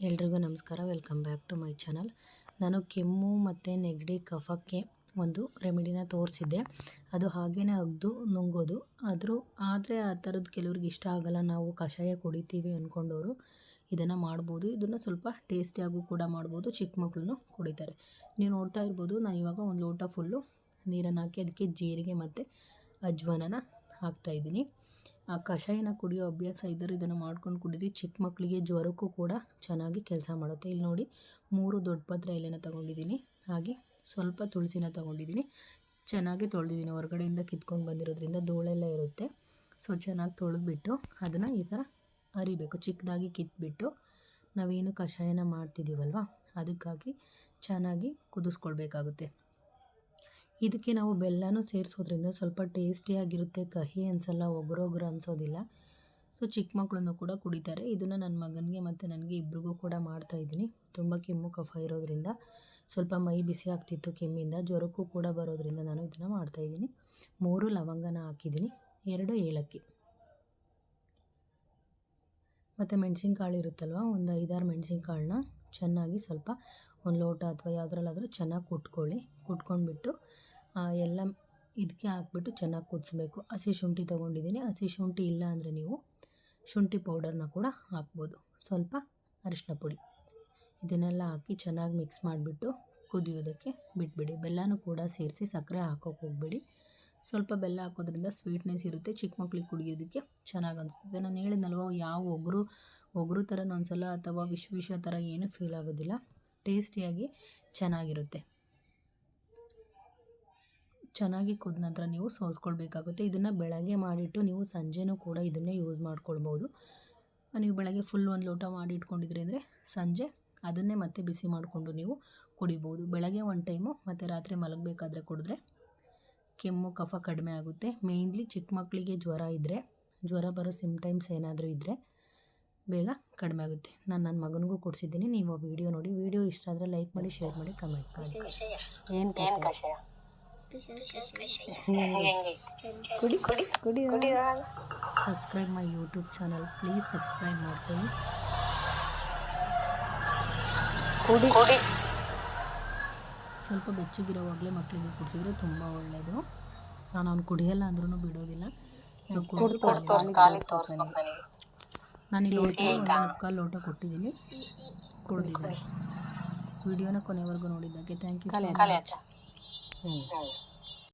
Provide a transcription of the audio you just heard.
ಎಲ್ರಿಗೂ ನಮಸ್ಕಾರ. Welcome back to my channel ನಾನು ಕೆಮ್ಮು ಮತ್ತು ನೆಗಡಿ, ಕಫಕ್ಕೆ ಒಂದು ರೆಮಿಡಿನ ತೋರಿಸಿದ್ದೆ. ಅದು ಹಾಗೇ ಅಗ್ದು, ನುಂಗೋದು. ಆದರೂ, ಆದರೆ ಆ ಥರದ್ದು ಕೆಲವ್ರಿಗೆ ಇಷ್ಟ ಆಗಲ್ಲ. ನಾವು ಕಷಾಯ ಕುಡಿತೀವಿ ಅಂದ್ಕೊಂಡವರು ಇದನ್ನು ಮಾಡ್ಬೋದು. ಇದನ್ನು ಸ್ವಲ್ಪ ಟೇಸ್ಟಿಯಾಗೂ ಕೂಡ ಮಾಡ್ಬೋದು. ಚಿಕ್ಕ ಮಕ್ಕಳನ್ನು ಕುಡಿತಾರೆ. ನೀವು ನೋಡ್ತಾ ಇರ್ಬೋದು, ನಾನು ಇವಾಗ ಒಂದು ಲೋಟ ಫುಲ್ಲು ನೀರನ್ನು ಹಾಕಿ ಅದಕ್ಕೆ ಜೀರಿಗೆ ಮತ್ತು ಅಜ್ವಾನನ ಹಾಕ್ತಾಯಿದ್ದೀನಿ ಕಷಾಯನ ಕುಡಿಯೋ ಅಭ್ಯಾಸ ಇದ್ದರೆ ಇದನ್ನು ಮಾಡ್ಕೊಂಡು ಕುಡೀರಿ ಚಿಕ್ಕ ಮಕ್ಕಳಿಗೆ ಜ್ವರಕ್ಕೂ ಕೂಡ ಚೆನ್ನಾಗಿ ಕೆಲಸ ಮಾಡುತ್ತೆ. ಇಲ್ಲಿ ನೋಡಿ, ಮೂರು ದೊಡ್ಡ ಪತ್ರೆ ಎಲೆನ ತೊಗೊಂಡಿದ್ದೀನಿ. ಹಾಗೆ ಸ್ವಲ್ಪ ತುಳಸಿನ ತೊಗೊಂಡಿದ್ದೀನಿ. ಚೆನ್ನಾಗಿ ತೊಳೆದಿದ್ದೀನಿ. ಹೊರಗಡೆಯಿಂದ ಕಿತ್ಕೊಂಡು ಬಂದಿರೋದ್ರಿಂದ ಧೂಳೆಲ್ಲ ಇರುತ್ತೆ. ಸೊ ಚೆನ್ನಾಗಿ ತೊಳೆದ್ಬಿಟ್ಟು ಅದನ್ನು ಈ ಥರ ಅರಿಬೇಕು. ಚಿಕ್ಕದಾಗಿ ಕಿತ್ಬಿಟ್ಟು ನಾವೇನು ಕಷಾಯನ ಮಾಡ್ತಿದ್ದೀವಲ್ವ, ಅದಕ್ಕಾಗಿ ಚೆನ್ನಾಗಿ ಕುದಿಸ್ಕೊಳ್ಬೇಕಾಗುತ್ತೆ. ಇದಕ್ಕೆ ನಾವು ಬೆಲ್ಲನೂ ಸೇರಿಸೋದ್ರಿಂದ ಸ್ವಲ್ಪ ಟೇಸ್ಟಿಯಾಗಿರುತ್ತೆ ಕಹಿ ಅನಿಸಲ್ಲ ಒಗ್ರೊಗ್ರು ಅನಿಸೋದಿಲ್ಲ. ಸೊ, ಚಿಕ್ಕ ಮಕ್ಕಳನ್ನು ಕೂಡ ಕುಡಿತಾರೆ. ಇದನ್ನು ನನ್ನ ಮಗನಿಗೆ ಮತ್ತು ನನಗೆ ಇಬ್ರಿಗೂ ಕೂಡ ಮಾಡ್ತಾಯಿದ್ದೀನಿ ತುಂಬ ಕೆಮ್ಮು ಕಫ ಇರೋದ್ರಿಂದ. ಸ್ವಲ್ಪ ಮೈ ಬಿಸಿ ಆಗ್ತಿತ್ತು ಕೆಮ್ಮಿಂದ. ಜ್ವರಕ್ಕೂ ಕೂಡ ಬರೋದ್ರಿಂದ ನಾನು ಇದನ್ನು ಮಾಡ್ತಾಯಿದ್ದೀನಿ ಮೂರು ಲವಂಗನ ಹಾಕಿದ್ದೀನಿ. ಎರಡು ಏಲಕ್ಕಿ. ಮತ್ತು ಮೆಣಸಿನ್ಕಾಳು ಇರುತ್ತಲ್ವ? ಒಂದು ಐದಾರು ಮೆಣಸಿನ್ಕಾಳನ್ನ ಚೆನ್ನಾಗಿ ಸ್ವಲ್ಪ ಒಂದು ಲೋಟ ಅಥವಾ ಯಾವುದ್ರಲ್ಲಾದರೂ ಚೆನ್ನಾಗಿ ಕುಟ್ಕೊಳ್ಳಿ. ಕುಟ್ಕೊಂಡ್ಬಿಟ್ಟು ಎಲ್ಲ ಇದಕ್ಕೆ ಹಾಕ್ಬಿಟ್ಟು ಚೆನ್ನಾಗಿ ಕುದಿಸ್ಬೇಕು. ಹಸಿ ಶುಂಠಿ ತೊಗೊಂಡಿದ್ದೀನಿ. ಹಸಿ ಶುಂಠಿ ಇಲ್ಲ ಅಂದರೆ ನೀವು ಶುಂಠಿ ಪೌಡರ್ನ ಕೂಡ ಹಾಕ್ಬೋದು. ಸ್ವಲ್ಪ ಅರಿಶಿನ ಪುಡಿ. ಇದನ್ನೆಲ್ಲ ಹಾಕಿ ಚೆನ್ನಾಗಿ ಮಿಕ್ಸ್ ಮಾಡಿಬಿಟ್ಟು ಕುದಿಯೋದಕ್ಕೆ ಬಿಟ್ಬಿಡಿ. ಬೆಲ್ಲನೂ ಕೂಡ ಸೇರಿಸಿ ಸಕ್ಕರೆ ಹಾಕೋಕೆ ಹೋಗಬೇಡಿ. ಸ್ವಲ್ಪ ಬೆಲ್ಲ ಹಾಕೋದ್ರಿಂದ ಸ್ವೀಟ್ನೆಸ್ ಇರುತ್ತೆ. ಚಿಕ್ಕ ಮಕ್ಳಿಗೆ ಕುಡಿಯೋದಕ್ಕೆ ಚೆನ್ನಾಗಿ ಅನಿಸುತ್ತೆ. ನಾನು ಹೇಳಿದ್ನಲ್ವ, ಯಾವ ಒಗರು ಒಗರು ಥರನೂ ಸಲ ಅಥವಾ ವಿಷ ವಿಷ ಥರ ಏನೂ ಫೀಲ್ ಆಗೋದಿಲ್ಲ. ಟೇಸ್ಟಿಯಾಗಿ ಚೆನ್ನಾಗಿರುತ್ತೆ. ಚೆನ್ನಾಗಿ ಕುದ ನಂತರ ನೀವು ಸೋಸ್ಕೊಳ್ಬೇಕಾಗುತ್ತೆ. ಇದನ್ನು ಬೆಳಗ್ಗೆ ಮಾಡಿಟ್ಟು ನೀವು ಸಂಜೆನೂ ಕೂಡ ಇದನ್ನೇ ಯೂಸ್ ಮಾಡ್ಕೊಳ್ಬೋದು ನೀವು ಬೆಳಗ್ಗೆ ಫುಲ್ ಒಂದು ಲೋಟ ಮಾಡಿ ಇಟ್ಕೊಂಡಿದ್ರಿ ಅಂದರೆ ಸಂಜೆ ಅದನ್ನೇ ಮತ್ತೆ ಬಿಸಿ ಮಾಡಿಕೊಂಡು ನೀವು ಕುಡಿಬೋದು ಬೆಳಗ್ಗೆ ಒಂದು ಟೈಮು ಮತ್ತು ರಾತ್ರಿ ಮಲಗಬೇಕಾದ್ರೆ ಕುಡಿದ್ರೆ ಕೆಮ್ಮು ಕಫ ಕಡಿಮೆ ಆಗುತ್ತೆ. ಮೇಯ್ನ್ಲಿ ಚಿಕ್ಕ ಮಕ್ಕಳಿಗೆ ಜ್ವರ ಇದ್ದರೆ ಜ್ವರ ಬರೋ ಸಿಮ್ಟೈಮ್ಸ್ ಏನಾದರೂ ಇದ್ದರೆ ಬೇಗ ಕಡಿಮೆ ಆಗುತ್ತೆ. ನಾನು ನನ್ನ ಮಗನಿಗೂ ಕೊಡಿಸಿದ್ದೀನಿ. ನೀವು ಆ ವಿಡಿಯೋ ನೋಡಿ. ವಿಡಿಯೋ ಇಷ್ಟ ಆದರೆ ಲೈಕ್ ಮಾಡಿ ಶೇರ್ ಮಾಡಿ ಕಮೆಂಟ್ ಮಾಡಿ. ಏನು ಕುಡಿ ಕುಡಿ ಕುಡಿ subscribe my YouTube channel please subscribe ಮಾಡ್ಕೊಳ್ಳಿ. ಕುಡಿ. ಕುಡಿ. ಸ್ವಲ್ಪ ಬೆಚ್ಚಗಿರೋವಾಗಲೇ ಮಕ್ಕಳಿಗೆ ಕುಡಿಸಿದ್ರೆ ತುಂಬ ಒಳ್ಳೆಯದು ನಾನು ಅವ್ನು ಕುಡಿಯಲ್ಲ ಅಂದ್ರೂ ಬಿಡೋದಿಲ್ಲ. ನಾನು ಲೋಟ ಒಂದು ಮುಕ್ಕಾಲು ಲೋಟ ಕೊಟ್ಟಿದ್ದೀನಿ. ಕುಡಿದಿದ್ದೀನಿ ವಿಡಿಯೋನ ಕೊನೆವರೆಗೂ ನೋಡಿದ್ದಕ್ಕೆ ಥ್ಯಾಂಕ್ ಯು 嗯